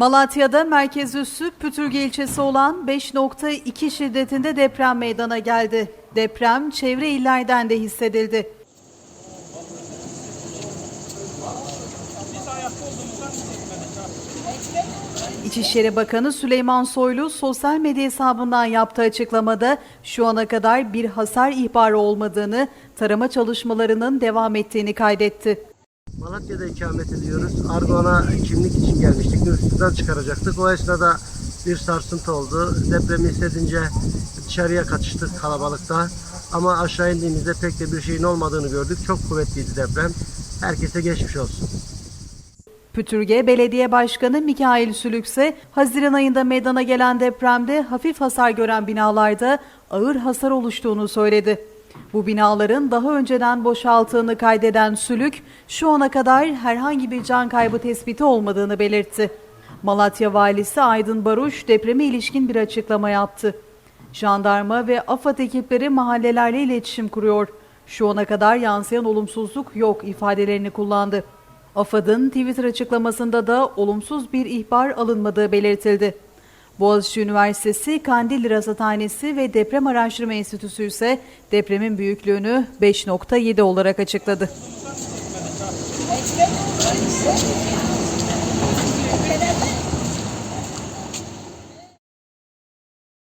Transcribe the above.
Malatya'da merkez üssü Pütürge ilçesi olan 5.2 şiddetinde deprem meydana geldi. Deprem çevre illerden de hissedildi. İçişleri Bakanı Süleyman Soylu sosyal medya hesabından yaptığı açıklamada şu ana kadar bir hasar ihbarı olmadığını, tarama çalışmalarının devam ettiğini kaydetti. Malatya'da ikamet ediyoruz. Argon'a kimlik için gelmiştik. Nüfustan çıkaracaktık. O esnada bir sarsıntı oldu. Depremi hissedince dışarıya kaçıştık kalabalıkta. Ama aşağı indiğimizde pek de bir şeyin olmadığını gördük. Çok kuvvetliydi deprem. Herkese geçmiş olsun. Pütürge Belediye Başkanı Mikail Sülükse, Haziran ayında meydana gelen depremde hafif hasar gören binalarda ağır hasar oluştuğunu söyledi. Bu binaların daha önceden boşalttığını kaydeden Sülük, şu ana kadar herhangi bir can kaybı tespiti olmadığını belirtti. Malatya Valisi Aydın Baruş depreme ilişkin bir açıklama yaptı. Jandarma ve AFAD ekipleri mahallelerle iletişim kuruyor. Şu ana kadar yansıyan olumsuzluk yok ifadelerini kullandı. AFAD'ın Twitter açıklamasında da olumsuz bir ihbar alınmadığı belirtildi. Boğaziçi Üniversitesi Kandilli Rasathanesi ve Deprem Araştırma Enstitüsü ise depremin büyüklüğünü 5.7 olarak açıkladı.